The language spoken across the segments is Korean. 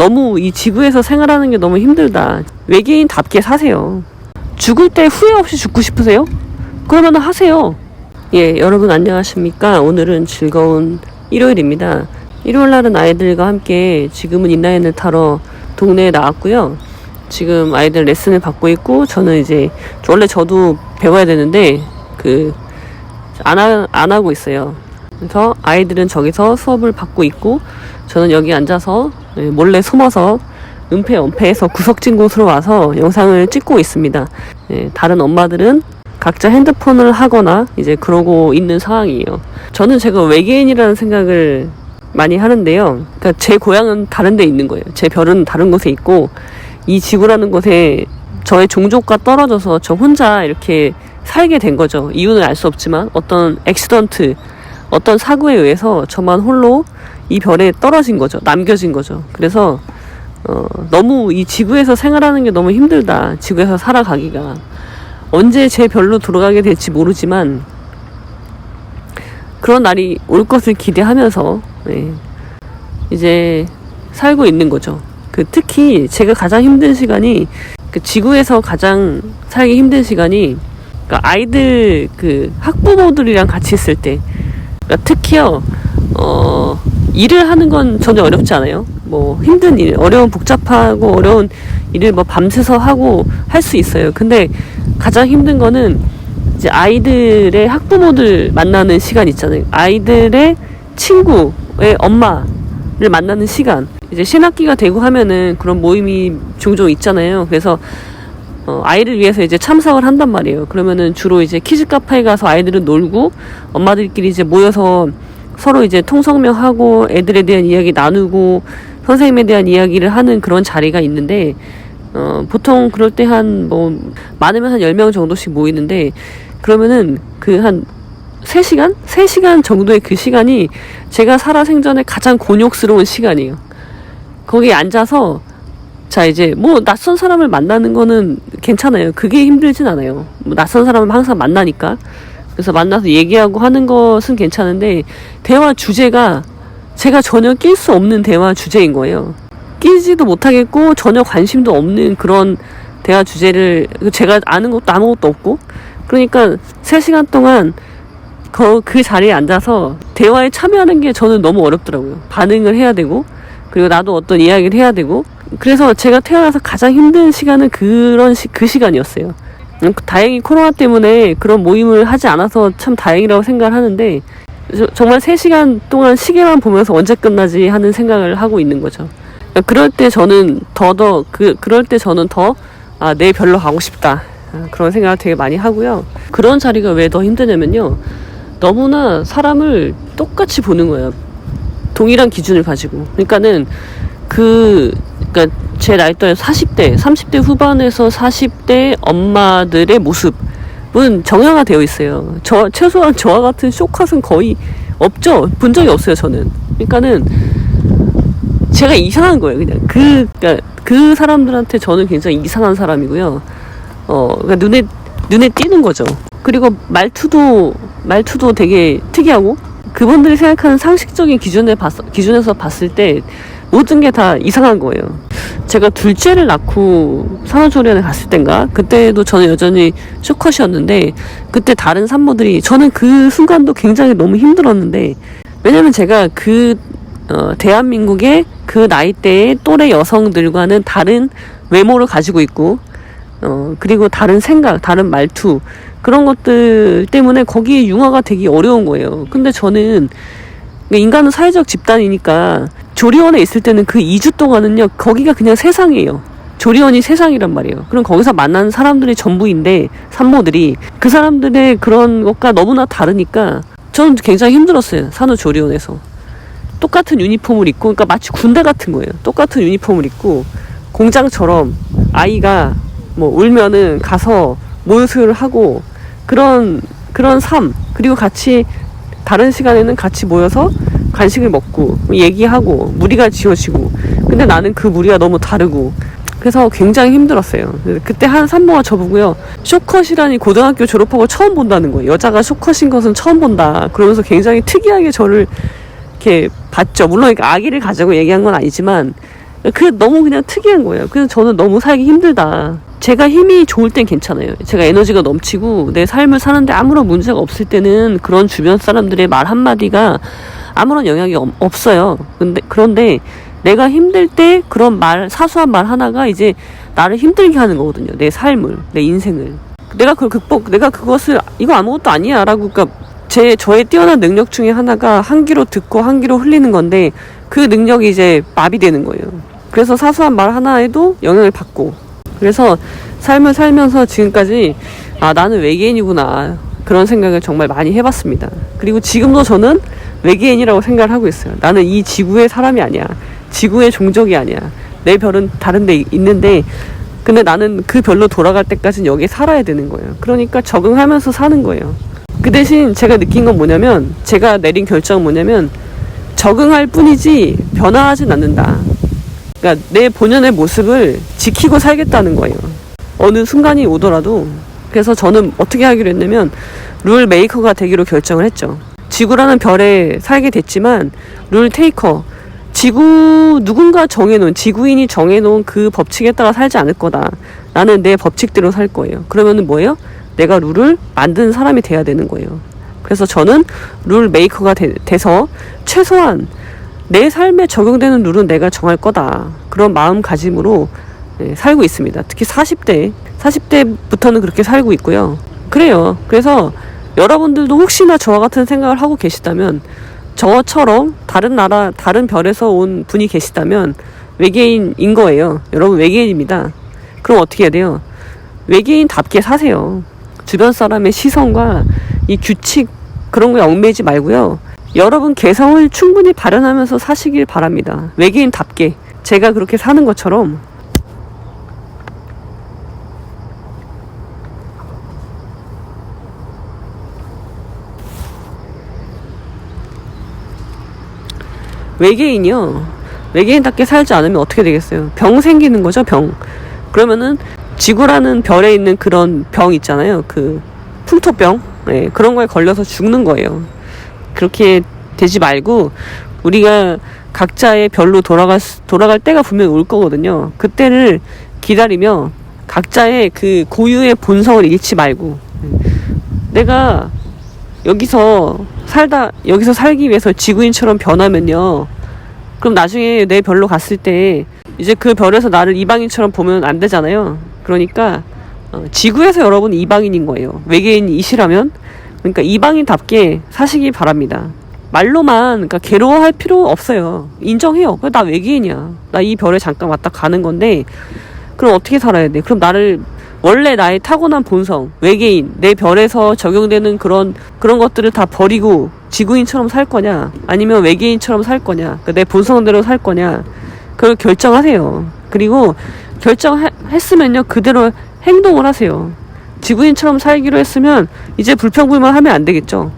너무 이 지구에서 생활하는 게 너무 힘들다. 외계인답게 사세요. 죽을 때 후회 없이 죽고 싶으세요? 그러면 하세요. 예, 여러분 안녕하십니까? 오늘은 즐거운 일요일입니다. 일요일 날은 아이들과 함께 지금은 인라인을 타러 동네에 나왔고요. 지금 아이들 레슨을 받고 있고 저는 이제 원래 저도 배워야 되는데 그 안 안 하고 있어요. 그래서 아이들은 저기서 수업을 받고 있고 저는 여기 앉아서 예, 몰래 숨어서 은폐 은폐해서 구석진 곳으로 와서 영상을 찍고 있습니다. 예, 다른 엄마들은 각자 핸드폰을 하거나 이제 그러고 있는 상황이에요. 저는 제가 외계인이라는 생각을 많이 하는데요. 그러니까 제 고향은 다른 데 있는 거예요. 제 별은 다른 곳에 있고 이 지구라는 곳에 저의 종족과 떨어져서 저 혼자 이렇게 살게 된 거죠. 이유는 알 수 없지만 어떤 액시던트, 어떤 사고에 의해서 저만 홀로 이 별에 떨어진 거죠. 남겨진 거죠. 그래서 어, 너무 이 지구에서 생활하는 게 너무 힘들다. 지구에서 살아가기가. 언제 제 별로 돌아가게 될지 모르지만 그런 날이 올 것을 기대하면서 네, 이제 살고 있는 거죠. 그 특히 제가 가장 힘든 시간이 그 지구에서 가장 살기 힘든 시간이 그러니까 아이들 그 학부모들이랑 같이 있을 때 그러니까 특히요 어 일을 하는 건 전혀 어렵지 않아요. 뭐 힘든 일, 어려운 복잡하고 어려운 일을 뭐 밤새서 하고 할 수 있어요. 근데 가장 힘든 거는 이제 아이들의 학부모들 만나는 시간 있잖아요. 아이들의 친구의 엄마를 만나는 시간. 이제 신학기가 되고 하면은 그런 모임이 종종 있잖아요. 그래서 어, 아이를 위해서 이제 참석을 한단 말이에요. 그러면은 주로 이제 키즈 카페에 가서 아이들은 놀고 엄마들끼리 이제 모여서 서로 이제 통성명하고 애들에 대한 이야기 나누고 선생님에 대한 이야기를 하는 그런 자리가 있는데 어, 보통 그럴 때 한 뭐 많으면 한 10명 정도씩 모이는데 그러면은 그 한 3시간? 3시간 정도의 그 시간이 제가 살아 생전에 가장 곤욕스러운 시간이에요. 거기에 앉아서 자 이제 뭐 낯선 사람을 만나는 거는 괜찮아요. 그게 힘들진 않아요. 뭐 낯선 사람을 항상 만나니까. 그래서 만나서 얘기하고 하는 것은 괜찮은데 대화 주제가 제가 전혀 낄 수 없는 대화 주제인 거예요. 끼지도 못하겠고 전혀 관심도 없는 그런 대화 주제를 제가 아는 것도 아무것도 없고 그러니까 3시간 동안 그, 그 자리에 앉아서 대화에 참여하는 게 저는 너무 어렵더라고요. 반응을 해야 되고 그리고 나도 어떤 이야기를 해야 되고 그래서 제가 태어나서 가장 힘든 시간은 그런 시, 그 시간이었어요. 음, 다행히 코로나 때문에 그런 모임을 하지 않아서 참 다행이라고 생각을 하는데 저- 정말 3시간 동안 시계만 보면서 언제 끝나지 하는 생각을 하고 있는 거죠. 그럴 때 저는 더더 그 그럴 때 저는 더 아, 내 별로 가고 싶다. 아, 그런 생각을 되게 많이 하고요. 그런 자리가 왜 더 힘드냐면요. 너무나 사람을 똑같이 보는 거예요. 동일한 기준을 가지고. 그러니까는 그 그러니까 제 나이 또래 40대, 30대 후반에서 40대 엄마들의 모습은 정형화되어 있어요. 저 최소한 저와 같은 쇼컷은 거의 없죠. 본 적이 없어요, 저는. 그러니까는 제가 이상한 거예요, 그냥. 그, 그니까, 그 사람들한테 저는 굉장히 이상한 사람이고요. 어, 그러니까 눈에, 눈에 띄는 거죠. 그리고 말투도, 말투도 되게 특이하고, 그분들이 생각하는 상식적인 기준에 봤, 기준에서 봤을 때, 모든 게 다 이상한 거예요. 제가 둘째를 낳고 산후조리원에 갔을 땐가? 그때도 저는 여전히 쇼컷이었는데, 그때 다른 산모들이, 저는 그 순간도 굉장히 너무 힘들었는데, 왜냐면 제가 그 어, 대한민국의 그 나이대의 또래 여성들과는 다른 외모를 가지고 있고, 어, 그리고 다른 생각, 다른 말투, 그런 것들 때문에 거기에 융화가 되기 어려운 거예요. 근데 저는, 그러니까 인간은 사회적 집단이니까, 조리원에 있을 때는 그 2주 동안은요, 거기가 그냥 세상이에요. 조리원이 세상이란 말이에요. 그럼 거기서 만난 사람들이 전부인데, 산모들이, 그 사람들의 그런 것과 너무나 다르니까, 저는 굉장히 힘들었어요. 산후조리원에서. 똑같은 유니폼을 입고 그러니까 마치 군대 같은 거예요. 똑같은 유니폼을 입고 공장처럼 아이가 뭐 울면은 가서 모유 수유를 하고 그런 그런 삶 그리고 같이 다른 시간에는 같이 모여서 간식을 먹고 얘기하고 무리가 지어지고 근데 나는 그 무리가 너무 다르고 그래서 굉장히 힘들었어요. 그때 한 산모가 저보고요. 쇼컷이라니 고등학교 졸업하고 처음 본다는 거예요. 여자가 쇼컷인 것은 처음 본다. 그러면서 굉장히 특이하게 저를 이렇게 봤죠. 물론 아기를 가지고 얘기한 건 아니지만 그 너무 그냥 특이한 거예요. 그래서 저는 너무 살기 힘들다. 제가 힘이 좋을 땐 괜찮아요. 제가 에너지가 넘치고 내 삶을 사는데 아무런 문제가 없을 때는 그런 주변 사람들의 말 한마디가 아무런 영향이 없- 없어요. 근데, 그런데 내가 힘들 때 그런 말, 사소한 말 하나가 이제 나를 힘들게 하는 거거든요. 내 삶을, 내 인생을. 내가 그걸 극복, 내가 그것을 이거 아무것도 아니야 라고, 그니까 제, 저의 뛰어난 능력 중에 하나가 한 귀로 듣고 한 귀로 흘리는 건데 그 능력이 이제 마비되는 거예요. 그래서 사소한 말 하나에도 영향을 받고. 그래서 삶을 살면서 지금까지 아, 나는 외계인이구나. 그런 생각을 정말 많이 해봤습니다. 그리고 지금도 저는 외계인이라고 생각을 하고 있어요. 나는 이 지구의 사람이 아니야. 지구의 종족이 아니야. 내 별은 다른 데 있는데, 근데 나는 그 별로 돌아갈 때까지는 여기에 살아야 되는 거예요. 그러니까 적응하면서 사는 거예요. 그 대신 제가 느낀 건 뭐냐면, 제가 내린 결정은 뭐냐면, 적응할 뿐이지 변화하진 않는다. 그러니까 내 본연의 모습을 지키고 살겠다는 거예요. 어느 순간이 오더라도. 그래서 저는 어떻게 하기로 했냐면, 룰 메이커가 되기로 결정을 했죠. 지구라는 별에 살게 됐지만, 룰 테이커, 지구 누군가 정해놓은 지구인이 정해놓은 그 법칙에 따라 살지 않을 거다. 나는 내 법칙대로 살 거예요. 그러면은 뭐예요? 내가 룰을 만드는 사람이 돼야 되는 거예요. 그래서 저는 룰 메이커가 되, 돼서 최소한 내 삶에 적용되는 룰은 내가 정할 거다. 그런 마음가짐으로 네, 살고 있습니다. 특히 40대, 40대부터는 그렇게 살고 있고요. 그래요. 그래서 여러분들도 혹시나 저와 같은 생각을 하고 계시다면 저처럼 다른 나라, 다른 별에서 온 분이 계시다면 외계인인 거예요. 여러분 외계인입니다. 그럼 어떻게 해야 돼요? 외계인답게 사세요. 주변 사람의 시선과 이 규칙 그런 거에 얽매이지 말고요. 여러분 개성을 충분히 발현하면서 사시길 바랍니다. 외계인답게 제가 그렇게 사는 것처럼 외계인이요. 외계인답게 살지 않으면 어떻게 되겠어요? 병 생기는 거죠, 병. 그러면은 지구라는 별에 있는 그런 병 있잖아요. 그 풍토병. 네, 그런 거에 걸려서 죽는 거예요. 그렇게 되지 말고 우리가 각자의 별로 돌아갈 수- 돌아갈 때가 분명히 올 거거든요. 그때를 기다리며 각자의 그 고유의 본성을 잃지 말고 내가 여기서 살다 여기서 살기 위해서 지구인처럼 변하면요. 그럼 나중에 내 별로 갔을 때 이제 그 별에서 나를 이방인처럼 보면 안 되잖아요. 그러니까 어, 지구에서 여러분 이방인인 거예요. 외계인이시라면 그러니까 이방인답게 사시기 바랍니다. 말로만 그러니까 괴로워할 필요 없어요. 인정해요. 나 외계인이야. 나 이 별에 잠깐 왔다 가는 건데 그럼 어떻게 살아야 돼? 그럼 나를 원래 나의 타고난 본성, 외계인, 내 별에서 적용되는 그런 그런 것들을 다 버리고 지구인처럼 살 거냐, 아니면 외계인처럼 살 거냐, 그러니까 내 본성대로 살 거냐, 그걸 결정하세요. 그리고 결정했으면요 그대로 행동을 하세요. 지구인처럼 살기로 했으면 이제 불평불만 하면 안 되겠죠.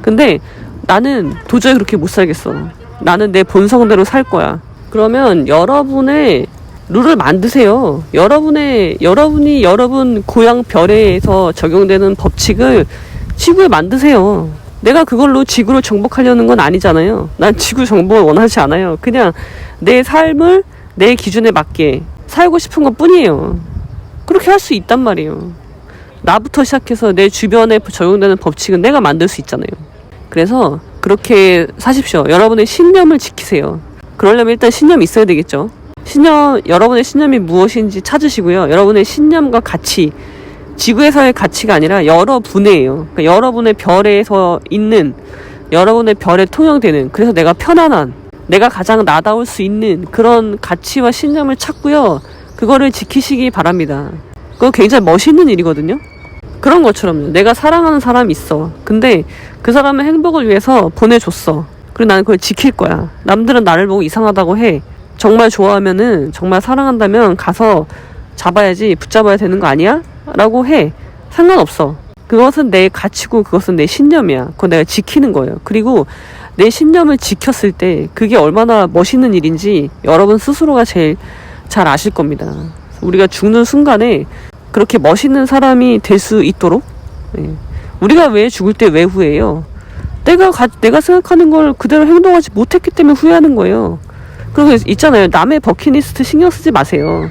근데 나는 도저히 그렇게 못 살겠어. 나는 내 본성대로 살 거야. 그러면 여러분의 룰을 만드세요. 여러분의 여러분이 여러분 고향 별에서 적용되는 법칙을 지구에 만드세요. 내가 그걸로 지구를 정복하려는 건 아니잖아요. 난 지구 정복을 원하지 않아요. 그냥 내 삶을 내 기준에 맞게 살고 싶은 것 뿐이에요. 그렇게 할 수 있단 말이에요. 나부터 시작해서 내 주변에 적용되는 법칙은 내가 만들 수 있잖아요. 그래서 그렇게 사십시오. 여러분의 신념을 지키세요. 그러려면 일단 신념이 있어야 되겠죠. 신념, 여러분의 신념이 무엇인지 찾으시고요. 여러분의 신념과 가치, 지구에서의 가치가 아니라 여러분의예요. 그러니까 여러분의 별에서 있는, 여러분의 별에 통용되는, 그래서 내가 편안한, 내가 가장 나다울 수 있는 그런 가치와 신념을 찾고요. 그거를 지키시기 바랍니다. 그거 굉장히 멋있는 일이거든요. 그런 것처럼요. 내가 사랑하는 사람이 있어. 근데 그 사람의 행복을 위해서 보내줬어. 그리고 나는 그걸 지킬 거야. 남들은 나를 보고 이상하다고 해. 정말 좋아하면은, 정말 사랑한다면 가서 잡아야지, 붙잡아야 되는 거 아니야? 라고 해. 상관없어. 그것은 내 가치고 그것은 내 신념이야. 그건 내가 지키는 거예요. 그리고 내 신념을 지켰을 때 그게 얼마나 멋있는 일인지 여러분 스스로가 제일 잘 아실 겁니다. 우리가 죽는 순간에 그렇게 멋있는 사람이 될 수 있도록 예. 우리가 왜 죽을 때 왜 후회해요? 내가 가, 내가 생각하는 걸 그대로 행동하지 못했기 때문에 후회하는 거예요. 그리고 있잖아요. 남의 버킷리스트 신경 쓰지 마세요.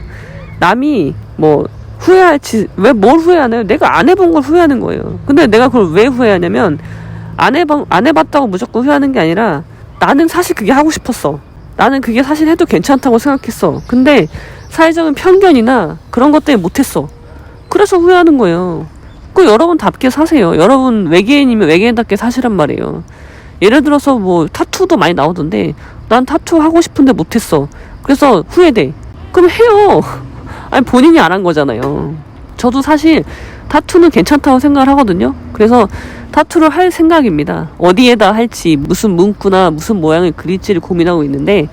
남이 뭐 후회할지 왜 뭘 후회하나요? 내가 안 해본 걸 후회하는 거예요. 근데 내가 그걸 왜 후회하냐면 안 해본 안 해봤다고 무조건 후회하는 게 아니라 나는 사실 그게 하고 싶었어. 나는 그게 사실 해도 괜찮다고 생각했어. 근데 사회적인 편견이나 그런 것 때문에 못했어. 그래서 후회하는 거예요. 그 여러분답게 사세요. 여러분 외계인이면 외계인답게 사시란 말이에요. 예를 들어서 뭐 타투도 많이 나오던데 난 타투 하고 싶은데 못했어. 그래서 후회돼. 그럼 해요. 아니 본인이 안 한 거잖아요. 저도 사실 타투는 괜찮다고 생각을 하거든요. 그래서 타투를 할 생각입니다. 어디에다 할지 무슨 문구나 무슨 모양을 그릴지를 고민하고 있는데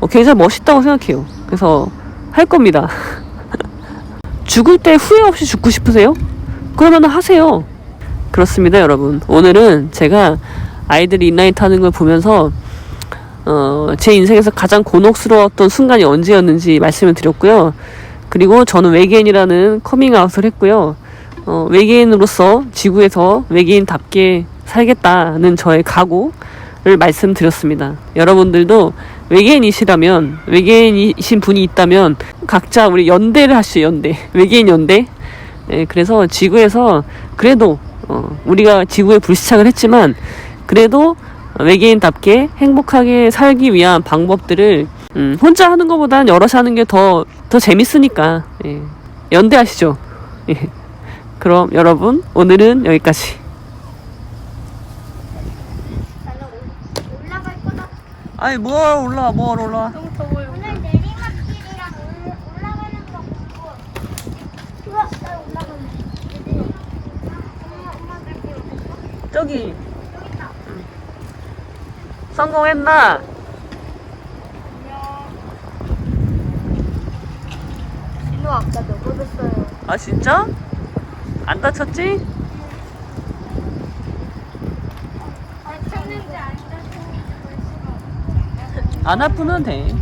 어, 굉장히 멋있다고 생각해요. 그래서 할 겁니다. 죽을 때 후회 없이 죽고 싶으세요? 그러면 하세요. 그렇습니다, 여러분. 오늘은 제가 아이들이 인라인 타는 걸 보면서 어, 제 인생에서 가장 곤혹스러웠던 순간이 언제였는지 말씀을 드렸고요. 그리고 저는 외계인이라는 커밍아웃을 했고요. 어, 외계인으로서 지구에서 외계인답게 살겠다는 저의 각오를 말씀드렸습니다. 여러분들도 외계인이시라면, 외계인이신 분이 있다면, 각자 우리 연대를 하시죠, 연대. 외계인 연대. 예, 그래서 지구에서 그래도, 어, 우리가 지구에 불시착을 했지만, 그래도 외계인답게 행복하게 살기 위한 방법들을 음, 혼자 하는 것보다는 여럿이 하는 게 더 더 재밌으니까 예. 연대하시죠. 예. 그럼 여러분 오늘은 여기까지. 나는 올- 올라갈 거다. 아니 뭘 올라 뭘 올라. 너무 더워요. 오늘 내리막길이랑 올- 올라가는 거 보고. 우와, 나 올라가네. 엄마, 엄마들 길 어딨어? 저기. 성공했나? 진우 아까 넘어졌어요. 아 진짜? 안 다쳤지? 다쳤는지 안 다쳤는지 볼 수가 없어. 안 아프면 돼.